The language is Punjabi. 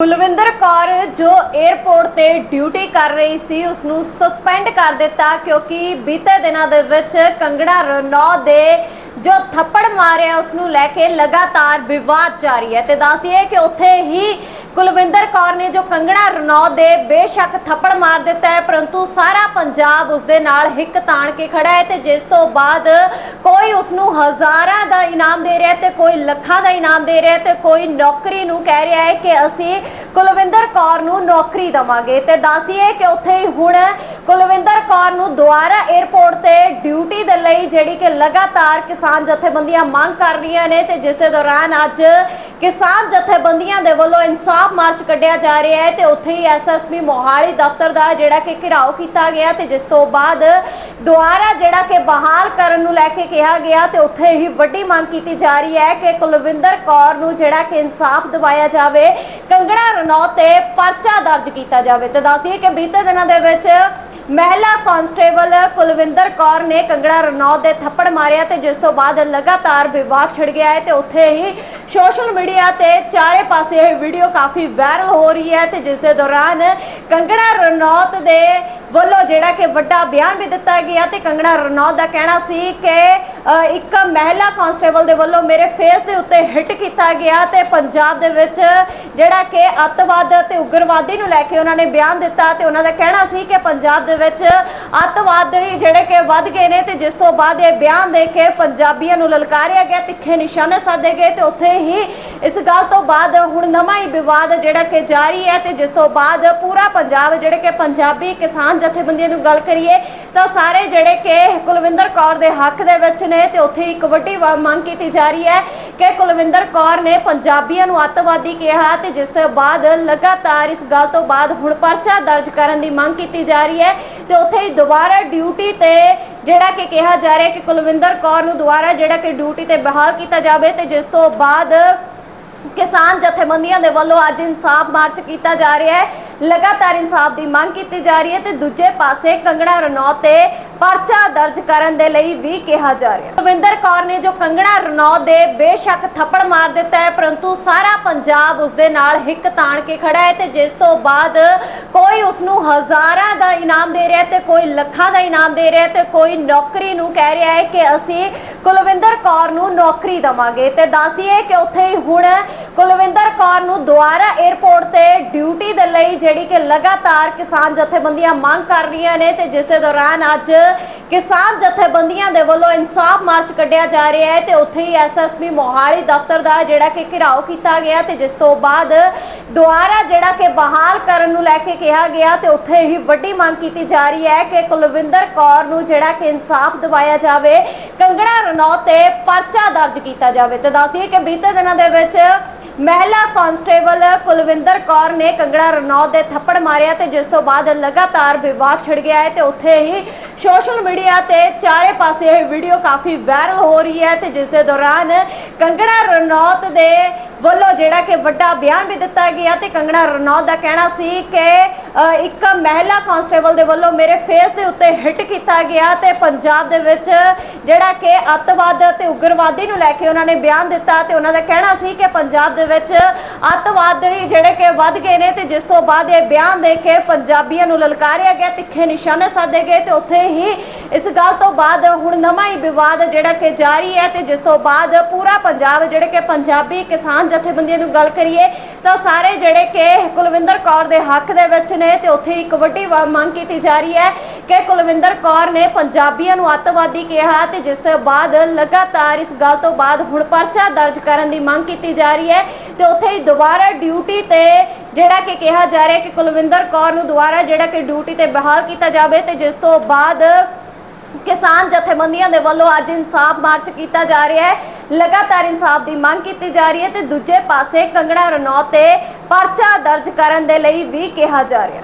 ਕੁਲਵਿੰਦਰ ਕੌਰ ਜੋ 에ਅਰਪੋਰਟ ਤੇ ਡਿਊਟੀ ਕਰ ਰਹੀ ਸੀ ਉਸ ਨੂੰ ਸਸਪੈਂਡ ਕਰ ਦਿੱਤਾ ਕਿਉਂਕਿ ਬੀਤੇ ਦਿਨਾਂ ਦੇ ਵਿੱਚ ਕੰਗਣਾ ਰਣੌਤ ਦੇ ਜੋ ਥੱਪੜ ਮਾਰਿਆ ਉਸ ਨੂੰ ਲੈ ਕੇ ਲਗਾਤਾਰ ਵਿਵਾਦ ਜਾਰੀ ਹੈ। ਤੇ ਦੱਸਦੀ ਹੈ ਕਿ ਉੱਥੇ ਹੀ ਕੁਲਵਿੰਦਰ ਕੌਰ ਨੇ ਜੋ ਕੰਗਣਾ ਰਣੌਤ ਦੇ ਬੇਸ਼ੱਕ ਥੱਪੜ ਮਾਰ ਦਿੱਤਾ ਹੈ, ਪਰੰਤੂ ਸਾਰਾ ਪੰਜਾਬ ਉਸ ਦੇ ਨਾਲ ਹਿੱਕ ਤਾਣ ਕੇ ਖੜਾ ਹੈ ਤੇ ਜਿਸ ਤੋਂ ਬਾਅਦ ਕੋਈ ਉਸ ਨੂੰ ਹਜ਼ਾਰਾਂ ਦਾ ਇਨਾਮ ਦੇ ਰਿਹਾ ਹੈ ਤੇ ਕੋਈ ਲੱਖਾਂ ਦਾ ਇਨਾਮ ਦੇ ਰਿਹਾ ਹੈ ਤੇ ਕੋਈ ਨੌਕਰੀ ਨੂੰ ਕਹਿ ਰਿਹਾ ਹੈ ਕਿ ਅਸੀਂ ਕੁਲਵਿੰਦਰ ਕੌਰ ਨੂੰ ਨੌਕਰੀ ਦਵਾਂਗੇ। ਤੇ ਦੱਸਦੀ ਹੈ ਕਿ ਉੱਥੇ ਹੀ ਹੁਣ ਕੁਲਵਿੰਦਰ ਕੌਰ ਨੂੰ ਦੁਬਾਰਾ 에ਅਰਪੋਰਟ ਤੇ ਡਿਊਟੀ ਦੇ ਲਈ ਜਿਹੜੀ ਕਿ ਲਗਾਤਾਰ ਕਿਸਾਨ ਜਥੇਬੰਦੀਆਂ ਮੰਗ ਕਰ ਰਹੀਆਂ ਨੇ ਤੇ ਜਿਸ ਦੇ ਦੌਰਾਨ ਅੱਜ ਕਿਸਾਨ ਜਥੇਬੰਦੀਆਂ ਦੇ ਵੱਲੋਂ ਇਨਸਾਫ ਮਾਰਚ ਕੱਢਿਆ ਜਾ ਰਿਹਾ ਹੈ ਤੇ ਉੱਥੇ ਹੀ ਐਸਐਸਪੀ ਮੋਹਾਲੀ ਦਫ਼ਤਰ ਦਾ ਜਿਹੜਾ ਕਿ ਘਿਰਾਓ ਕੀਤਾ ਗਿਆ ਤੇ ਜਿਸ ਤੋਂ ਬਾਅਦ ਦੁਆਰਾ ਜਿਹੜਾ ਕਿ ਬਹਾਲ ਕਰਨ ਨੂੰ ਲੈ ਕੇ ਕਿਹਾ ਗਿਆ ਤੇ ਉੱਥੇ ਹੀ ਵੱਡੀ ਮੰਗ ਕੀਤੀ ਜਾ ਰਹੀ ਹੈ ਕਿ ਕੁਲਵਿੰਦਰ ਕੌਰ ਨੂੰ ਜਿਹੜਾ ਕਿ ਇਨਸਾਫ ਦਿਵਾਇਆ ਜਾਵੇ ਕੰਗੜਾ ਰਣੌਤ ਤੇ ਪਰਚਾ ਦਰਜ ਕੀਤਾ ਜਾਵੇ। ਤੇ ਦੱਸਦੀ ਹੈ ਕਿ ਬੀਤੇ ਦਿਨਾਂ ਦੇ ਵਿੱਚ ਮਹਿਲਾ ਕਾਂਸਟੇਬਲ ਕੁਲਵਿੰਦਰ ਕੌਰ ਨੇ ਕੰਗੜਾ ਰਣੌਤ ਦੇ ਥੱਪੜ ਮਾਰਿਆ ਤੇ ਜਿਸ ਤੋਂ ਬਾਅਦ ਲਗਾਤਾਰ ਵਿਵਾਦ ਛਿੜ ਗਿਆ ਹੈ ਤੇ ਉੱਥੇ ਹੀ ਸੋਸ਼ਲ ਮੀਡੀਆ ਤੇ ਚਾਰੇ ਪਾਸੇ ਇਹ ਵੀਡੀਓ ਕਾਫੀ ਵਾਇਰਲ ਹੋ ਰਹੀ ਹੈ ਤੇ ਜਿਸ ਦੇ ਦੌਰਾਨ ਕੰਗੜਾ ਰਣੌਤ ਦੇ ਵੱਲੋਂ ਜਿਹੜਾ ਕਿ ਵੱਡਾ ਬਿਆਨ ਵੀ ਦਿੱਤਾ ਗਿਆ ਤੇ ਕੰਗਣਾ ਰਣੌਤ ਦਾ ਕਹਿਣਾ ਸੀ ਕਿ ਇੱਕ ਮਹਿਲਾ ਕਾਂਸਟੇਬਲ ਦੇ ਵੱਲੋਂ ਮੇਰੇ ਫੇਸ ਦੇ ਉੱਤੇ ਹਿੱਟ ਕੀਤਾ ਗਿਆ ਤੇ ਪੰਜਾਬ ਦੇ ਵਿੱਚ ਜਿਹੜਾ ਕਿ ਅੱਤਵਾਦ ਤੇ ਉਗਰਵਾਦੀ ਨੂੰ ਲੈ ਕੇ ਉਹਨਾਂ ਨੇ ਬਿਆਨ ਦਿੱਤਾ ਤੇ ਉਹਨਾਂ ਦਾ ਕਹਿਣਾ ਸੀ ਕਿ ਪੰਜਾਬ ਦੇ ਵਿੱਚ ਅੱਤਵਾਦ ਅੱਤਵਾਦੀ ਜਿਹੜੇ ਕਿ ਵੱਧ ਗਏ ਨੇ ਤੇ ਜਿਸ ਤੋਂ ਬਾਅਦ ਇਹ ਬਿਆਨ ਦੇ ਕੇ ਪੰਜਾਬੀਆਂ ਨੂੰ ਲਲਕਾਰਿਆ ਗਿਆ, ਤਿੱਖੇ ਨਿਸ਼ਾਨੇ ਸਾਧੇ ਗਏ ਤੇ ਉੱਥੇ ਹੀ ਇਸ ਗੱਲ ਤੋਂ ਬਾਅਦ ਹੁਣ ਨਵਾਂ ਹੀ ਵਿਵਾਦ ਜਿਹੜਾ ਕਿ ਜਾਰੀ ਹੈ ਤੇ ਜਿਸ ਤੋਂ ਬਾਅਦ ਪੂਰਾ ਪੰਜਾਬ ਜਿਹੜੇ ਕਿ ਪੰਜਾਬੀ ਕਿਸਾਨ ਜਥੇਬੰਦੀਆਂ ਨੂੰ ਗੱਲ ਕਰੀਏ ਤਾਂ ਸਾਰੇ ਜਿਹੜੇ ਕਿ ਕੁਲਵਿੰਦਰ ਕੌਰ ਦੇ ਹੱਕ ਦੇ ਵਿੱਚ ਨੇ ਤੇ ਉੱਥੇ ਇੱਕ ਵੱਡੀ ਮੰਗ ਕੀਤੀ ਜਾ ਰਹੀ ਹੈ ਕਿ ਕੁਲਵਿੰਦਰ ਕੌਰ ਨੇ ਪੰਜਾਬੀਆਂ ਨੂੰ ਅੱਤਵਾਦੀ ਕਿਹਾ ਤੇ ਜਿਸ ਤੋਂ ਬਾਅਦ ਲਗਾਤਾਰ ਇਸ ਗੱਲ ਤੋਂ ਬਾਅਦ ਹੁਣ ਪਰਚਾ ਦਰਜ ਕਰਨ ਦੀ ਮੰਗ ਕੀਤੀ ਜਾ ਰਹੀ ਹੈ ਤੇ ਉੱਥੇ ਹੀ ਦੁਬਾਰਾ ਡਿਊਟੀ ਤੇ ਜਿਹੜਾ ਕਿ ਕਿਹਾ ਜਾ ਰਿਹਾ ਕਿ ਕੁਲਵਿੰਦਰ ਕੌਰ ਨੂੰ ਦੁਬਾਰਾ ਜਿਹੜਾ ਕਿ ਡਿਊਟੀ ਤੇ ਬਹਾਲ ਕੀਤਾ ਜਾਵੇ ਤੇ ਜਿਸ ਤੋਂ ਬਾਅਦ ਕਿਸਾਨ ਜਥੇਬੰਦੀਆਂ ਦੇ ਵੱਲੋਂ ਅੱਜ ਇਨਸਾਫ ਮਾਰਚ ਕੀਤਾ ਜਾ ਰਿਹਾ ਹੈ। ਲਗਾਤਾਰ ਇਨਸਾਫ ਦੀ ਮੰਗ ਕੀਤੀ ਜਾ ਰਹੀ ਹੈ ਤੇ ਦੂਜੇ ਪਾਸੇ ਕੰਗਣਾ ਰਣੌਤ ਤੇ ਪਰਚਾ ਦਰਜ ਕਰਨ ਦੇ ਲਈ ਵੀ ਕਿਹਾ ਜਾ ਰਿਹਾ ਹੈ। ਰਵਿੰਦਰ ਕੌਰ ਨੇ ਜੋ ਕੰਗਣਾ ਰਣੌਤ ਦੇ ਬੇਸ਼ੱਕ ਥੱਪੜ ਮਾਰ ਦਿੱਤਾ ਹੈ, ਪਰੰਤੂ ਸਾਰਾ ਪੰਜਾਬ ਉਸ ਦੇ ਨਾਲ ਹਿੱਕ ਤਾਣ ਕੇ ਖੜਾ ਹੈ ਤੇ ਜਿਸ ਤੋਂ ਬਾਅਦ ਕੋਈ ਉਸ ਨੂੰ ਹਜ਼ਾਰਾਂ ਦਾ ਇਨਾਮ ਦੇ ਰਿਹਾ ਤੇ ਕੋਈ ਲੱਖਾਂ ਦਾ ਇਨਾਮ ਦੇ ਰਿਹਾ ਤੇ ਕੋਈ ਨੌਕਰੀ ਨੂੰ ਕਹਿ ਰਿਹਾ ਹੈ ਕਿ ਅਸੀਂ ਕੁਲਵਿੰਦਰ ਕੌਰ ਨੂੰ ਨੌਕਰੀ ਦਵਾਂਗੇ ਤੇ ਦੱਸਦੀ ਹੈ ਕਿ ਉੱਥੇ ਹੀ ਹੁਣ ਕੁਲਵਿੰਦਰ ਕੌਰ ਨੂੰ ਦੁਬਾਰਾ 에ਅਰਪੋਰਟ ਤੇ ਡਿਊਟੀ ਦੇ ਲਈ ਜਿਹੜੀ ਕਿ ਲਗਾਤਾਰ ਕਿਸਾਨ ਜਥੇਬੰਦੀਆਂ ਮੰਗ ਕਰ ਰਹੀਆਂ ਨੇ ਤੇ ਜਿਸ ਦੇ ਦੌਰਾਨ ਅੱਜ ਕਿਸਾਨ ਜਥੇਬੰਦੀਆਂ ਦੇ ਵੱਲੋਂ ਇਨਸਾਫ ਮਾਰਚ ਕੱਢਿਆ ਜਾ ਰਿਹਾ ਹੈ ਤੇ ਉੱਥੇ ਹੀ ਐਸਐਸਪੀ ਮੋਹਾਲੀ ਦਫ਼ਤਰ ਦਾ ਜਿਹੜਾ ਕਿ ਘਿਰਾਓ ਕੀਤਾ ਗਿਆ ਤੇ ਜਿਸ ਤੋਂ ਬਾਅਦ ਦੁਬਾਰਾ ਜਿਹੜਾ ਕਿ ਬਹਾਲ ਕਰਨ ਨੂੰ ਲੈ ਕੇ ਕਿਹਾ ਗਿਆ ਤੇ ਉੱਥੇ ਹੀ ਵੱਡੀ ਮੰਗ ਕੀਤੀ ਜਾ ਰਹੀ ਹੈ ਕਿ ਕੁਲਵਿੰਦਰ ਕੌਰ ਨੂੰ ਜਿਹੜਾ ਕਿ ਇਨਸਾਫ ਦਿਵਾਇਆ ਜਾਵੇ, ਕੰਗਣਾ ਰਣੌਤ ਤੇ ਪਰਚਾ ਦਰਜ ਕੀਤਾ ਜਾਵੇ। ਤੇ ਦੱਸਦੀ ਹੈ ਕਿ ਬੀਤੇ ਦਿਨਾਂ ਦੇ ਵਿੱਚ ਮਹਿਲਾ ਕਾਂਸਟੇਬਲ ਕੁਲਵਿੰਦਰ ਕੌਰ ਨੇ ਕੰਗੜਾ ਰਣੌਤ ਦੇ ਥੱਪੜ ਮਾਰਿਆ ਤੇ ਜਿਸ ਤੋਂ ਬਾਅਦ ਲਗਾਤਾਰ ਵਿਵਾਦ ਛਿੜ ਗਿਆ ਹੈ ਤੇ ਉੱਥੇ ਹੀ ਸੋਸ਼ਲ ਮੀਡੀਆ ਤੇ ਚਾਰੇ ਪਾਸੇ ਇਹ ਵੀਡੀਓ ਕਾਫੀ ਵਾਇਰਲ ਹੋ ਰਹੀ ਹੈ ਤੇ ਜਿਸ ਦੇ ਦੌਰਾਨ ਕੰਗੜਾ ਰਣੌਤ ਦੇ ਵੱਲੋਂ ਜਿਹੜਾ ਕਿ ਵੱਡਾ ਬਿਆਨ ਵੀ ਦਿੱਤਾ ਗਿਆ ਤੇ ਕੰਗਣਾ ਰਣੌਤ ਦਾ ਕਹਿਣਾ ਸੀ ਕਿ ਇੱਕ ਮਹਿਲਾ ਕਾਂਸਟੇਬਲ ਦੇ ਵੱਲੋਂ ਮੇਰੇ ਫੇਸ ਦੇ ਉੱਤੇ ਹਿੱਟ ਕੀਤਾ ਗਿਆ ਤੇ ਪੰਜਾਬ ਦੇ ਵਿੱਚ ਜਿਹੜਾ ਕਿ ਅੱਤਵਾਦ ਤੇ ਉਗਰਵਾਦੀ ਨੂੰ ਲੈ ਕੇ ਉਹਨਾਂ ਨੇ ਬਿਆਨ ਦਿੱਤਾ ਤੇ ਉਹਨਾਂ ਦਾ ਕਹਿਣਾ ਸੀ ਕਿ ਪੰਜਾਬ ਦੇ ਵਿੱਚ ਅੱਤਵਾਦੀ ਜਿਹੜੇ ਕਿ ਵੱਧ ਗਏ ਨੇ ਤੇ ਜਿਸ ਤੋਂ ਬਾਅਦ ਇਹ ਬਿਆਨ ਦੇ ਕੇ ਪੰਜਾਬੀਆਂ ਨੂੰ ਲਲਕਾਰਿਆ ਗਿਆ, ਤਿੱਖੇ ਨਿਸ਼ਾਨੇ ਸਾਧੇ ਗਏ ਤੇ ਉੱਥੇ ਹੀ ਇਸ ਗੱਲ ਤੋਂ ਬਾਅਦ ਹੁਣ ਨਵਾਂ ਹੀ ਵਿਵਾਦ ਜਿਹੜਾ ਕਿ ਜਾਰੀ ਹੈ ਤੇ ਜਿਸ ਤੋਂ ਬਾਅਦ ਪੂਰਾ ਪੰਜਾਬ ਜਿਹੜੇ ਕਿ ਪੰਜਾਬੀ ਕਿਸਾਨ ਜਥੇਬੰਦੀਆਂ ਨੂੰ ਗੱਲ ਕਰੀਏ ਤਾਂ ਸਾਰੇ ਜਿਹੜੇ ਕਿ ਕੁਲਵਿੰਦਰ ਕੌਰ ਦੇ ਹੱਕ ਦੇ ਵਿੱਚ ਨੇ ਤੇ ਉੱਥੇ ਇੱਕ ਵੱਡੀ ਵਾ- ਮੰਗ ਕੀਤੀ ਜਾ ਰਹੀ ਹੈ ਕਿ ਕੁਲਵਿੰਦਰ ਕੌਰ ਨੇ ਪੰਜਾਬੀਆਂ ਨੂੰ ਅੱਤਵਾਦੀ ਕਿਹਾ ਤੇ ਜਿਸ ਤੋਂ ਬਾਅਦ ਲਗਾਤਾਰ ਇਸ ਗੱਲ ਤੋਂ ਬਾਅਦ ਹੁਣ ਪਰਚਾ ਦਰਜ ਕਰਨ ਦੀ ਮੰਗ ਕੀਤੀ ਜਾ ਰਹੀ ਹੈ ਤੇ ਉੱਥੇ ਹੀ ਦੁਬਾਰਾ ਡਿਊਟੀ ਤੇ ਜਿਹੜਾ ਕਿ ਕਿਹਾ ਜਾ ਰਿਹਾ ਕਿ ਕੁਲਵਿੰਦਰ ਕੌਰ ਨੂੰ ਦੁਬਾਰਾ ਜਿਹੜਾ ਕਿ ਡਿਊਟੀ ਤੇ ਬਹਾਲ ਕੀਤਾ ਜਾਵੇ ਤੇ ਜਿਸ ਤੋਂ ਬਾਅਦ ਕਿਸਾਨ ਜਥੇਬੰਦੀਆਂ ਦੇ ਵੱਲੋਂ ਅੱਜ ਇਨਸਾਫ ਮਾਰਚ ਕੀਤਾ ਜਾ ਰਿਹਾ ਹੈ। ਲਗਾਤਾਰ ਇਨਸਾਫ ਦੀ ਮੰਗ ਕੀਤੀ ਜਾ ਰਹੀ ਹੈ ਤੇ ਦੂਜੇ ਪਾਸੇ ਕੰਗਣਾ ਰਣੌਤ ਤੇ ਪਰਚਾ ਦਰਜ ਕਰਨ ਦੇ ਲਈ ਵੀ ਕਿਹਾ ਜਾ ਰਿਹਾ ਹੈ।